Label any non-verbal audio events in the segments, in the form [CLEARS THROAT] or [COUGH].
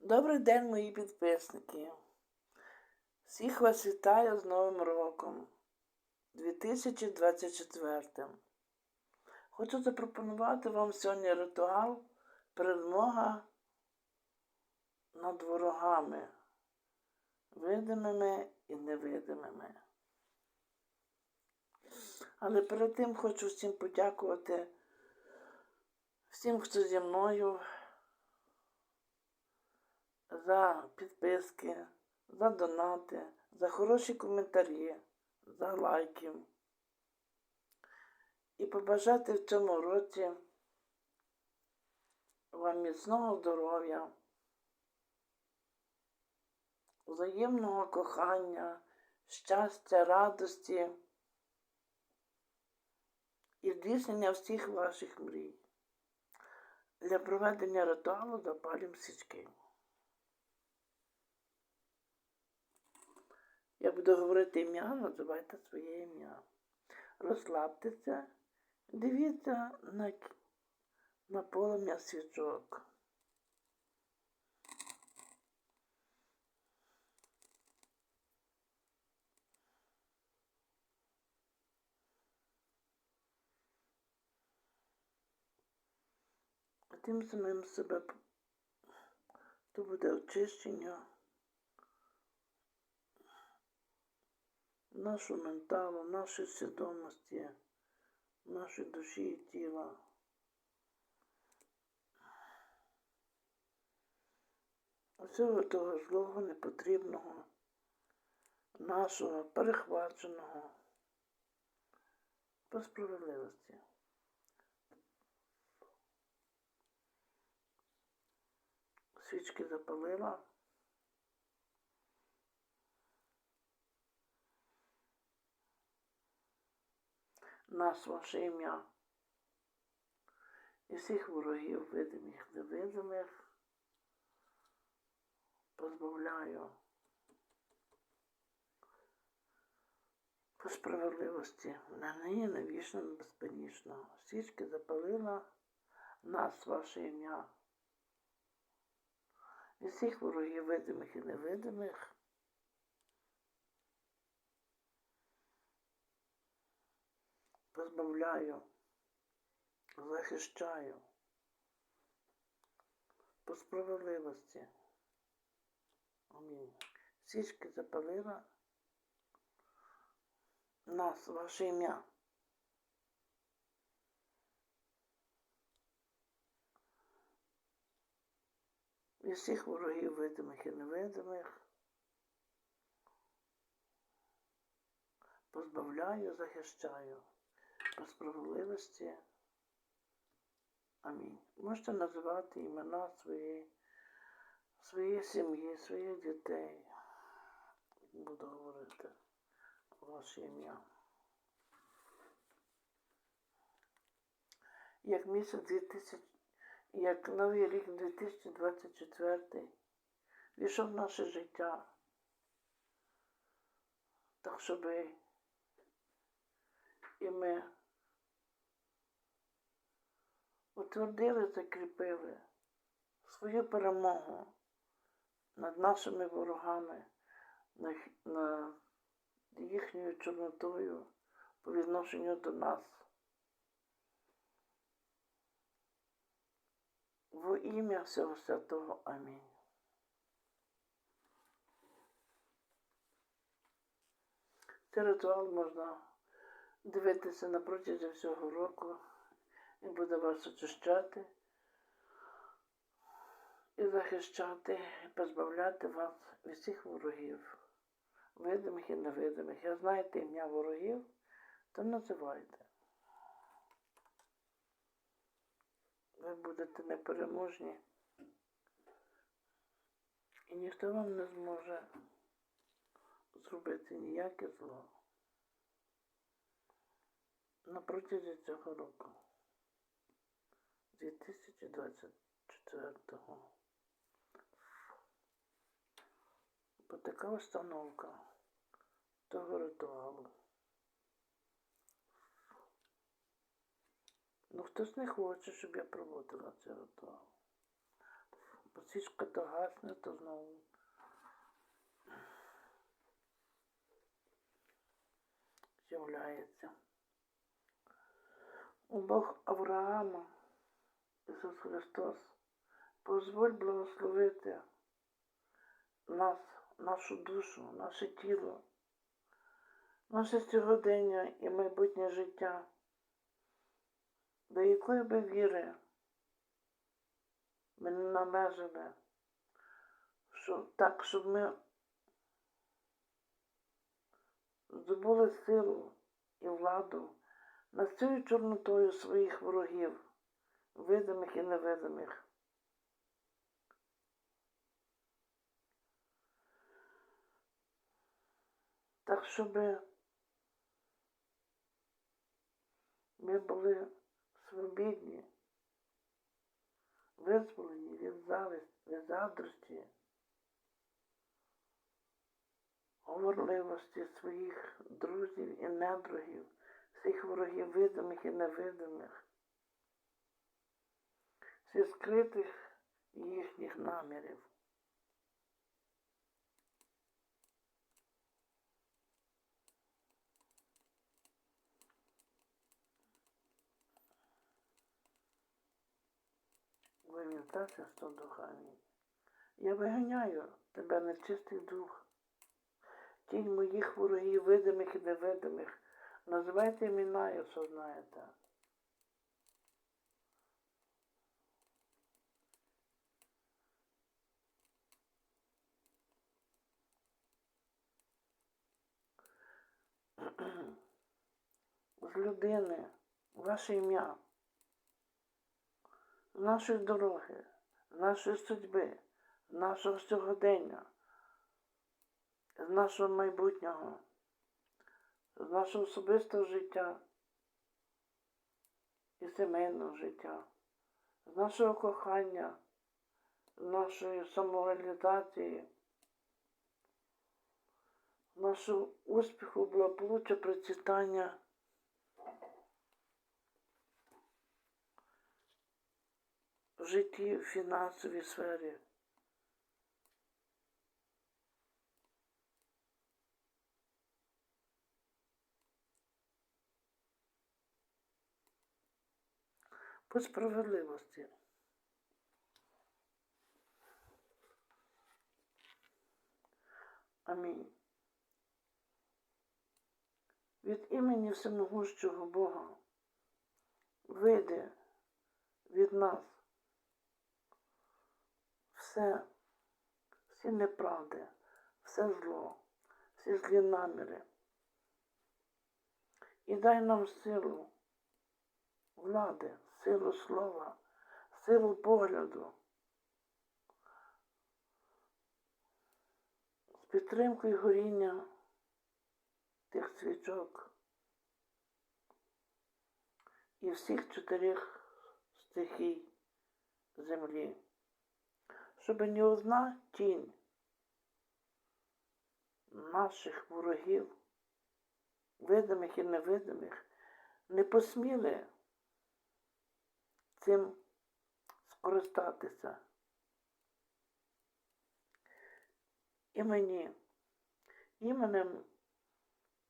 Добрий день, мої підписники. Всіх вас вітаю з Новим роком 2024. Хочу запропонувати вам сьогодні ритуал перемога над ворогами, видимими і невидимими. Але перед тим хочу всім подякувати всім, хто зі мною за підписки, за донати, за хороші коментарі, за лайки. І побажати в цьому році вам міцного здоров'я, взаємного кохання, щастя, радості і здійснення всіх ваших мрій. Для проведення ритуалу запалюємо свічки. Я буду говорити ім'я, називайте своє ім'я. Розслабтеся, дивіться на, на полум'я свічок. Тим самим себе то буде очищення. Нашого менталу, нашої свідомості, нашої душі і тіла. Усього того злого, непотрібного, нашого, перехваченого по справедливості. Свічки запалила. Нас ваше ім'я і всіх ворогів, видимих, невидимих, позбавляю по справедливості на нині навічно безпечнісно. Свічки запалила нас ваше ім'я. І всіх ворогів видимих і невидимих. Позбавляю, захищаю по справедливості. Амінь. Свічки запалила нас, ваше ім'я. І всіх ворогів видимих і невидимих. Позбавляю, захищаю по справедливості. Амінь. Можете називати імена своєї, своєї сім'ї, своїх дітей. Буду говорити ваше ім'я. Як місяць 2000, як новий рік 2024 війшов в наше життя. Так щоби і ми утвердили, закріпили свою перемогу над нашими ворогами, над їхньою чорнотою по відношенню до нас. Во ім'я всього святого. Амінь. Цей ритуал можна дивитися на протязі всього року. Він буде вас очищати і захищати, і позбавляти вас від всіх ворогів, видимих і невидимих. Я знаєте ім'я ворогів, то називайте. Ви будете непереможні. І ніхто вам не зможе зробити ніяке зло на протязі цього року. 2024-го. Бо така установка того ритуалу. Ну, хтось не хоче, щоб я проводила цей ритуал. Свічка то гасне, то знову. З'являється. У Бог Авраама, Ісус Христос, позволь благословити нас, нашу душу, наше тіло, наше сьогодення і майбутнє життя, до якої би віри ми не належали, що, так, щоб ми здобули силу і владу над цією чорнотою своїх ворогів, видимих і невидимих. Так, щоб ми були свобідні, визволені від зависті, від заздрості, говорливості своїх друзів і недругів, всіх ворогів видимих і невидимих, зі скритих їхніх намірів. Вимітався сто духами. Я виганяю тебе нечистий дух. Тінь моїх ворогів, видимих і невидимих. Називайте імена, якщо знаєте. З людини, ваше ім'я, нашої дороги, нашої судьби, нашого сьогодення, з нашого майбутнього, з нашого особистого життя і сімейного життя, з нашого кохання, з нашої самореалізації, нашого успіху, благополуччя, процвітання. Житті, в фінансовій сфері. По справедливості. Амінь. Від імені всемогущого Бога вийде від нас все, всі неправди, все зло, всі злі наміри. І дай нам силу влади, силу слова, силу погляду. З підтримкою горіння тих свічок і всіх чотирьох стихій землі щоб ні одна тінь наших ворогів, видимих і невидимих, не посміли цим скористатися. І мені, іменем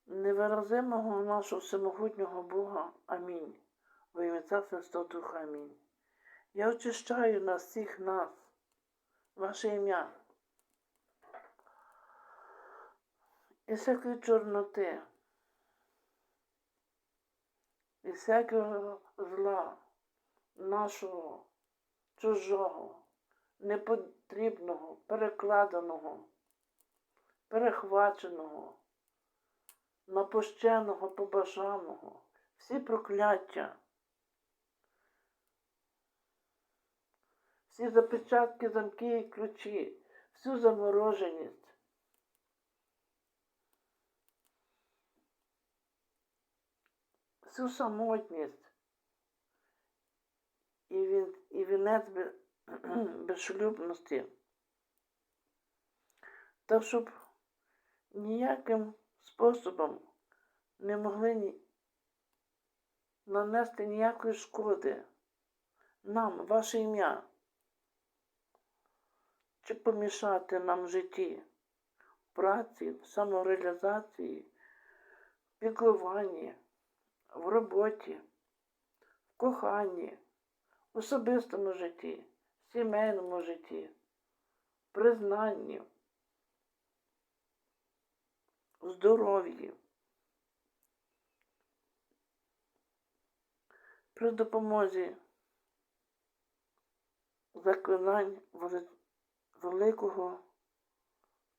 невиразимого нашого всемогутнього Бога. Амінь. Во ім'я Царства Святого Духа. Амінь. Я очищаю на всіх нас ваше ім'я. І всякої чорноти, і всякого зла нашого, чужого, непотрібного, перекладеного, перехваченого, напущеного, побажаного, всі прокляття. Всі запечатки, замки і ключі, всю замороженість. Всю самотність і, він, і вінець без, [CLEARS THROAT] безшлюбності. Так, щоб ніяким способом не могли ні, нанести ніякої шкоди нам, ваше ім'я. Чи помішати нам в житті, праці, в самореалізації, в піклуванні, в роботі, в коханні, в особистому житті, в сімейному житті, признанні, в здоров'ї. При допомозі заклинань великого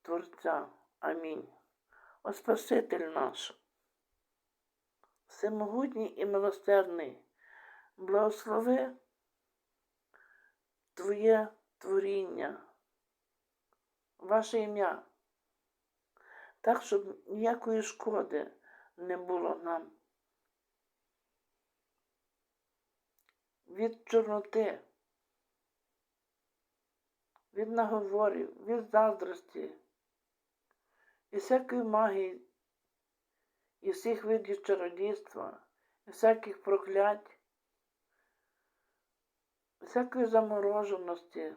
Творця. Амінь. О Спаситель наш, всемогутній і милосердний, благослови Твоє творіння, ваше ім'я, так, щоб ніякої шкоди не було нам. Від чорноти, від наговорів, від заздрості і всякої магії, і всіх видів чародійства, і всяких проклять, всякої замороженості,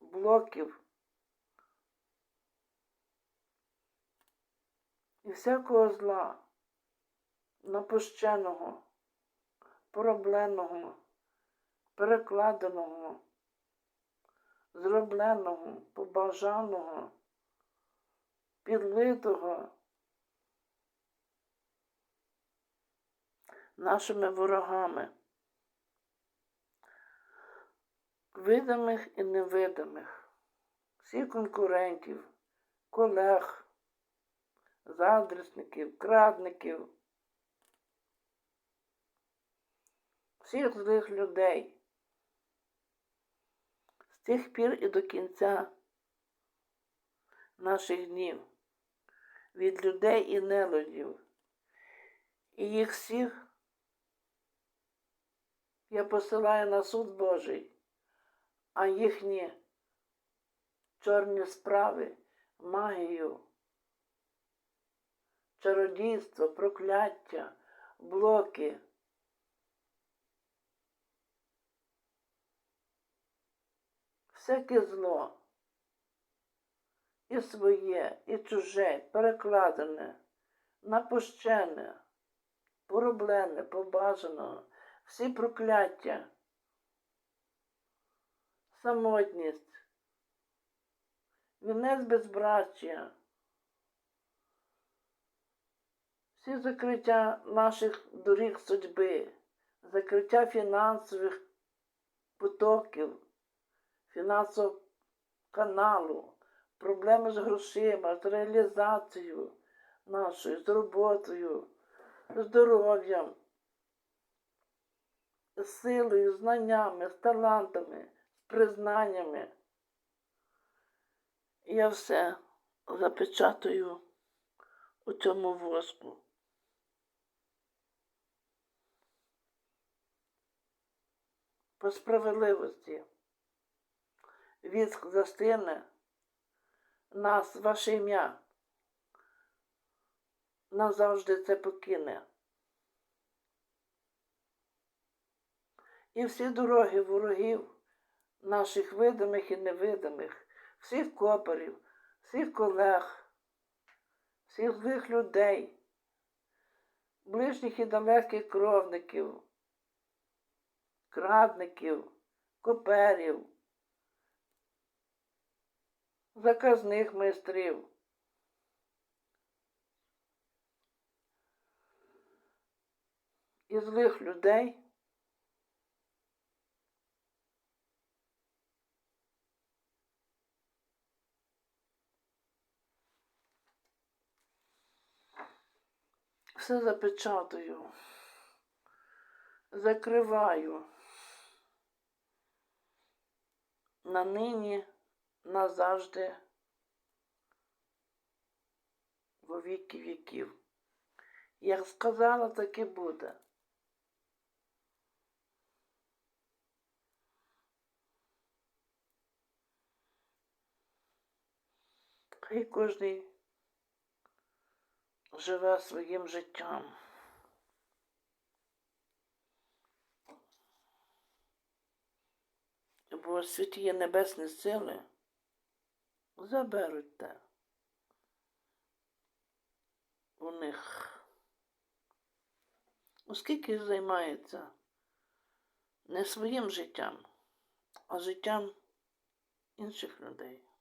блоків і всякого зла, напущеного, поробленого, перекладеного, зробленого, побажаного, підлитого нашими ворогами, видимих і невидимих, всіх конкурентів, колег, заздрісників, крадників, всіх злих людей. Тих пір і до кінця наших днів від людей і нелюдів. І їх всіх я посилаю на суд Божий, а їхні чорні справи, магію, чародійство, прокляття, блоки. Всяке зло. І своє, і чуже, перекладене, напущене, пороблене, побажано, всі прокляття, самотність, вінець безбрачя, всі закриття наших доріг судьби, закриття фінансових потоків, фінансового каналу, проблеми з грошима, з реалізацією нашою, з роботою, здоров'ям, з силою, знаннями, з талантами, з признаннями. Я все запечатую у цьому воску. По справедливості віск застине нас, ваше ім'я, назавжди це покине. І всі дороги ворогів, наших видимих і невидимих, всіх копарів, всіх колег, всіх злих людей, ближніх і далеких кровників, крадників, коперів, заказних майстрів. І злих людей. Все запечатаю, закриваю на нині назавжди во віки віків. Як сказала, так і буде. Хай кожний живе своїм життям. Бо світі є небесні сили, заберуть те. У них. Оскільки займається не своїм життям, а життям інших людей.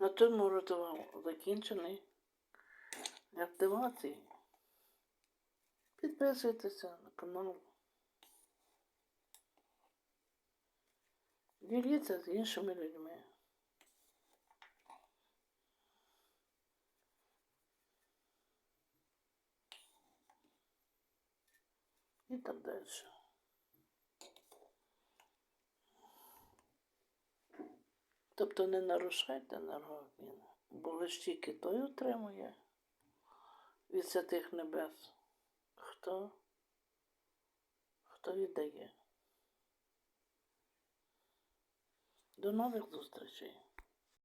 На цьому ритуал закінчений. Активації підписуйтеся на канал. Діліться з іншими людьми. І так далі. Тобто не нарушайте енергообмін, бо лише тільки той отримує від святих небес, хто, хто віддає. До нових зустрічей.